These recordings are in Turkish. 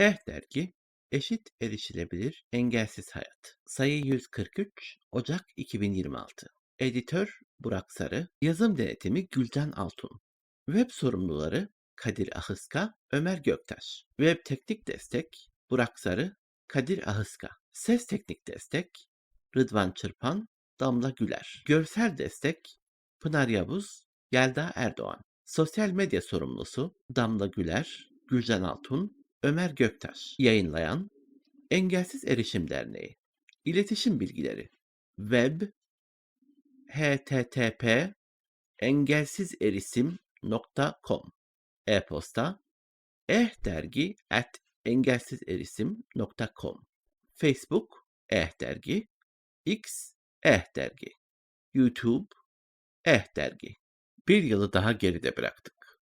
Eh dergi, eşit erişilebilir engelsiz hayat. Sayı 143, Ocak 2026. Editör Burak Sarı, yazım denetimi Gülcan Altun. Web sorumluları Kadir Ahıska, Ömer Göktaş. Web teknik destek Burak Sarı, Kadir Ahıska. Ses teknik destek Rıdvan Çırpan, Damla Güler. Görsel destek Pınar Yavuz, Yelda Erdoğan. Sosyal medya sorumlusu Damla Güler, Gülcan Altun, Ömer Göktaş. Yayınlayan Engelsiz Erişim Derneği. İletişim bilgileri web http engelsizerisim.com e-posta ehdergi at engelsizerisim.com Facebook ehdergi X ehdergi YouTube ehdergi Bir yılı daha geride bıraktık.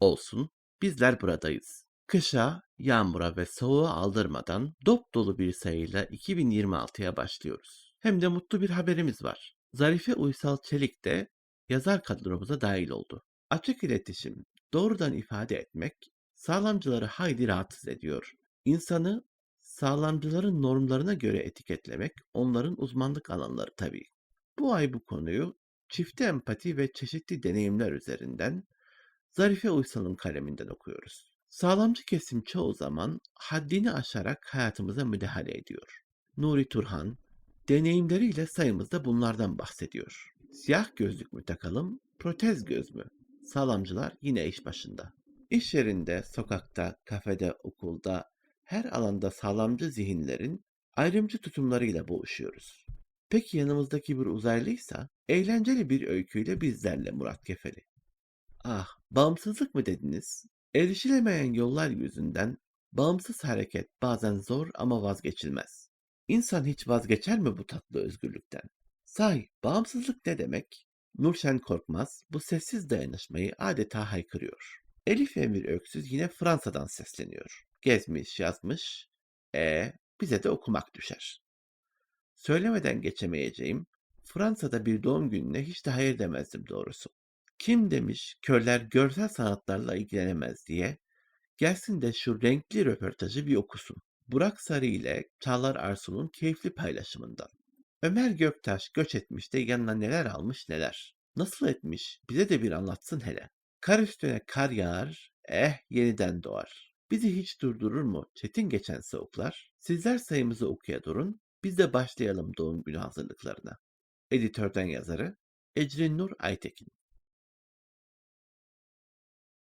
Olsun, bizler buradayız. Kışa, yağmura ve soğuğa aldırmadan dop dolu bir sayıyla 2026'ya başlıyoruz. Hem de mutlu bir haberimiz var. Zarife Uysal Çelik de yazar kadromuza dahil oldu. Açık iletişim, doğrudan ifade etmek sağlamcıları hayli rahatsız ediyor. İnsanı sağlamcıların normlarına göre etiketlemek onların uzmanlık alanları tabii. Bu ay bu konuyu çifte empati ve çeşitli deneyimler üzerinden Zarife Uysal'ın kaleminden okuyoruz. Sağlamcı kesim çoğu zaman haddini aşarak hayatımıza müdahale ediyor. Nuri Turhan, deneyimleriyle sayımızda bunlardan bahsediyor. Siyah gözlük mü takalım, protez göz mü? Sağlamcılar yine iş başında. İş yerinde, sokakta, kafede, okulda, her alanda sağlamcı zihinlerin ayrımcı tutumlarıyla boğuşuyoruz. Peki yanımızdaki bir uzaylıysa, eğlenceli bir öyküyle bizlerle Murat Kefeli. Ah, bağımsızlık mı dediniz? Erişilemeyen yollar yüzünden bağımsız hareket bazen zor ama vazgeçilmez. İnsan hiç vazgeçer mi bu tatlı özgürlükten? Say, bağımsızlık ne demek? Nurşen Korkmaz bu sessiz dayanışmayı adeta haykırıyor. Elif Emir Öksüz yine Fransa'dan sesleniyor. Gezmiş, yazmış. E bize de okumak düşer. Söylemeden geçemeyeceğim, Fransa'da bir doğum gününe hiç de hayır demezdim doğrusu. Kim demiş körler görsel sanatlarla ilgilenemez diye? Gelsin de şu renkli röportajı bir okusun. Burak Sarı ile Çağlar Arsu'nun keyifli paylaşımından. Ömer Göktaş göç etmiş de yanına neler almış neler. Nasıl etmiş bize de bir anlatsın hele. Kar üstüne kar yağar, eh yeniden doğar. Bizi hiç durdurur mu çetin geçen soğuklar? Sizler sayımızı okuya durun, biz de başlayalım doğum günü hazırlıklarına. Editörden yazarı Ecrin Nur Aytekin